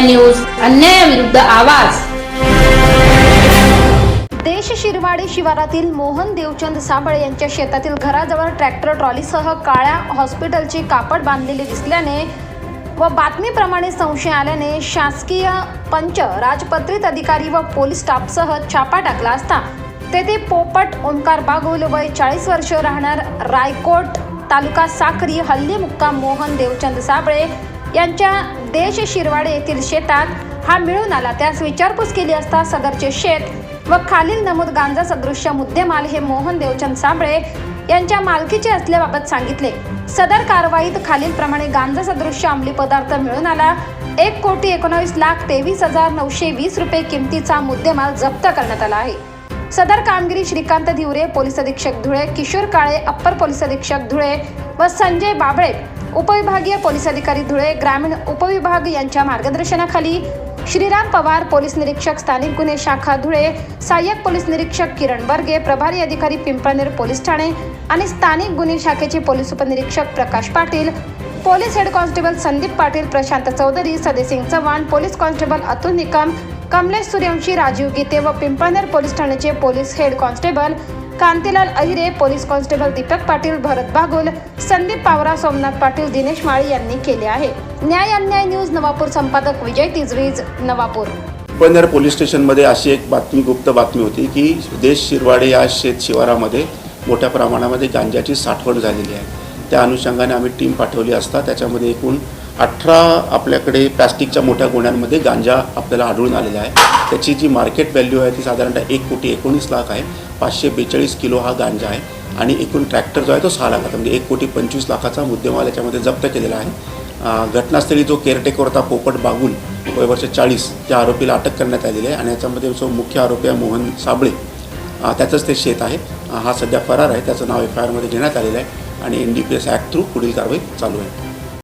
विरुद्ध आवाज. देश शिरवाडी शिवारातील मोहन देवचंद साबळे यांच्या शेतातील घराजवळ ट्रॅक्टर ट्रॉलीसह काळ्या हॉस्पिटलची कापड बांधलेली दिसल्याने व बातमीप्रमाणे संशय आल्याने शासकीय पंच राजपत्रित अधिकारी व पोलीस स्टाफसह छापा टाकला असता तेथे पोपट ओंकार बागुल वय चाळीस वर्ष राहणार रायकोट तालुका साखरी हल्ली मुक्काम मोहन देवचंद साबळे यांच्या देश शिरवाडे येथील शेतात हा मिळून आला. त्यास विचारपूस केली असता सदरचे शेत व खालील नमूद गांजा सदृश्य मुद्देमाल हे मोहन देवचंद सांबळे यांच्या मालकीचे असल्याबाबत सांगितले. सदर कारवाईत खालीलप्रमाणे गांजा सदृश्य अंमली पदार्थ मिळून आला. एक कोटी एकोणावीस लाख तेवीस हजार नऊशे वीस रुपये किमतीचा मुद्देमाल जप्त करण्यात आला आहे. सदर कामगिरी श्रीकांत धिवरे पोलीस अधीक्षक धुळे किशोर काळे अप्पर पोलीस अधीक्षक धुळे व संजय बाबळे उपविभागीय पोलीस अधिकारी धुळे ग्रामीण उपविभाग यांच्या मार्गदर्शनाखाली श्रीराम पवार पोलीस निरीक्षक स्थानिक गुन्हे शाखा धुळे सहाय्यक पोलीस निरीक्षक किरण बर्गे प्रभारी अधिकारी पिंपळनेर पोलीस ठाणे आणि स्थानिक गुन्हे शाखेचे पोलीस उपनिरीक्षक Prakash Patil police head constable Sandeep Patil Prashant Chaudhari Sadesingh Chavan police constable Atul Nikam Kamlesh Suryavanshi Rajeev Gite व पिंपळनेर पोलीस ठाण्याचे police head constable Kantilal Ahire police constable Deepak Patil Bharat Bagul Sandeep Pawara Somnath Patil Dinesh Mali यांनी केले आहे. न्याय अन्याय news Navapur संपादक Vijay तिजवीज Navapur. Pimpalner police स्टेशनमध्ये अशी एक बातमी गुप्त बातमी होती की देश शिरवाडे या शेत शिवारामध्ये मोठ्या प्रमाणामध्ये गांजाची साठवण झालेली आहे. त्या अनुषंगाने आम्ही टीम पाठवली असता त्याच्यामध्ये एकूण अठरा आपल्याकडे प्लॅस्टिकच्या मोठ्या गोण्यांमध्ये गांजा आपल्याला आढळून आलेला आहे. त्याची जी मार्केट व्हॅल्यू आहे ती साधारणतः एक कोटी एकोणीस लाख आहे. पाचशे बेचाळीस किलो हा गांजा आहे. आणि एकूण ट्रॅक्टर जो आहे तो सहा लाखाचा म्हणजे एक कोटी पंचवीस लाखाचा मुद्देमाल याच्यामध्ये जप्त केलेला आहे. घटनास्थळी जो केअरटेकर होता पोपट बागुल वय वर्ष चाळीस त्या आरोपीला अटक करण्यात आलेली आहे. आणि याच्यामध्ये जो मुख्य आरोपी आहे मोहन साबळे त्याचंच ते शेत आहे. हा सध्या फरार आहे. त्याचं नाव एफ आय आरमध्ये घेण्यात आलेलं आहे. आणि N D P S act through पुढील कारवाई चालू आहे.